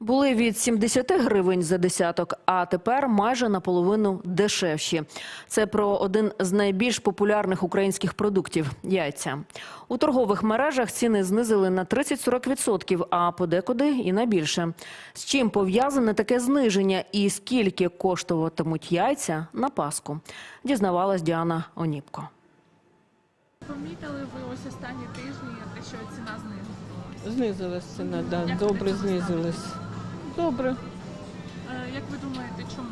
Були від 70 гривень за десяток, а тепер майже наполовину дешевші. Це про один з найбільш популярних українських продуктів яйця. У торгових мережах ціни знизили на 30-40%, а подекуди і на більше. З чим пов'язане таке зниження і скільки коштуватимуть яйця на Пасху? Дізнавалась Діана Оніпко. Помітили ви ось останні тижні, те, що ціна знизилась? Знизилась ціна, да. Добре знизилась. Добре. Е, Як ви думаєте, чому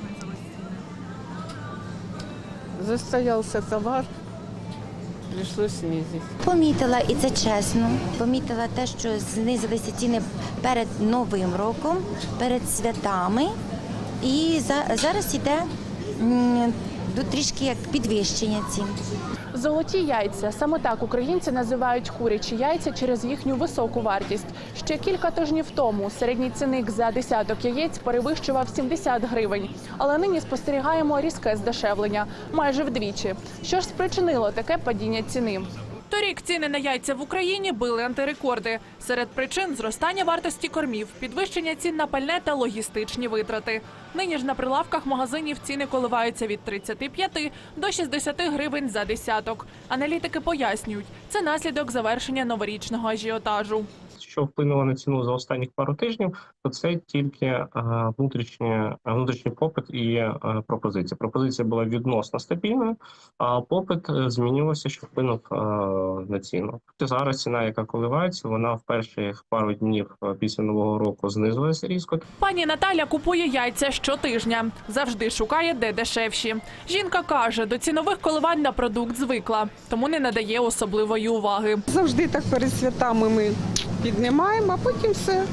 знизились ціни? Застоявся товар, прийшлось снизити. Помітила, і це чесно. Помітила те, що знизилися ціни перед Новим роком, перед святами. І за, зараз м, до трішки як підвищення цін. Золоті яйця саме так українці називають курячі яйця через їхню високу вартість. Ще кілька тижнів тому середній ціник за десяток яєць перевищував 70 гривень. Але нині спостерігаємо різке здешевлення майже вдвічі. Що ж спричинило таке падіння ціни? Торік ціни на яйця в Україні били антирекорди. Серед причин зростання вартості кормів, підвищення цін на пальне та логістичні витрати. Нині ж на прилавках магазинів ціни коливаються від 35 до 60 гривень за десяток. Аналітики пояснюють, це наслідок завершення новорічного ажіотажу. Що вплинуло на ціну за останніх пару тижнів, то це тільки е, внутрішній попит і е, пропозиція. Пропозиція була відносно стабільною, а попит е, змінювався, що вплинув е, на ціну. Зараз ціна, яка коливається, вона в перші пару днів е, після нового року знизилася різко. Пані Наталя купує яйця щотижня. Завжди шукає, де дешевші. Жінка каже, до цінових коливань на продукт звикла, тому не надає особливої уваги. Завжди так перед святами ми піднімаємо, а потім все.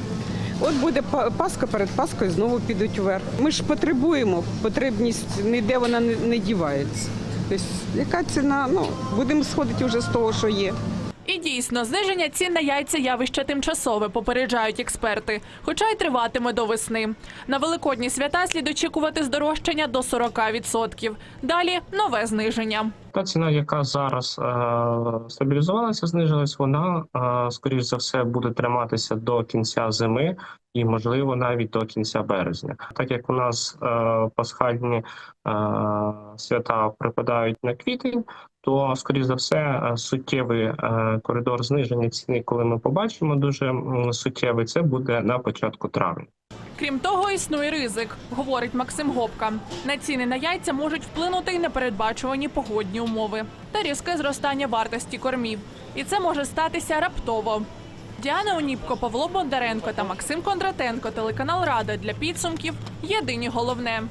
От буде паска перед Паскою знову підуть вверх. Ми ж потребуємо, потребність ніде вона не дівається. Тобто, яка ціна? Ну, будемо сходити вже з того, що є. І дійсно, зниження цін на яйця явище тимчасове, попереджають експерти, хоча й триватиме до весни. На великодні свята слід очікувати здорожчання до 40%. Далі нове зниження. Та ціна, яка зараз е, стабілізувалася, знижилась, вона е, скоріш за все буде триматися до кінця зими і, можливо, навіть до кінця березня. Так як у нас е, пасхальні е, свята припадають на квітень, то скоріш за все е, суттєвий е, коридор зниження ціни, коли ми побачимо дуже суттєвий, це буде на початку травня. Крім того, існує ризик, говорить Максим Гопка. На ціни на яйця можуть вплинути й непередбачувані погодні умови та різке зростання вартості кормів. І це може статися раптово. Діана Оніпко, Павло Бондаренко та Максим Кондратенко, телеканал Рада для підсумків. Єдині головне.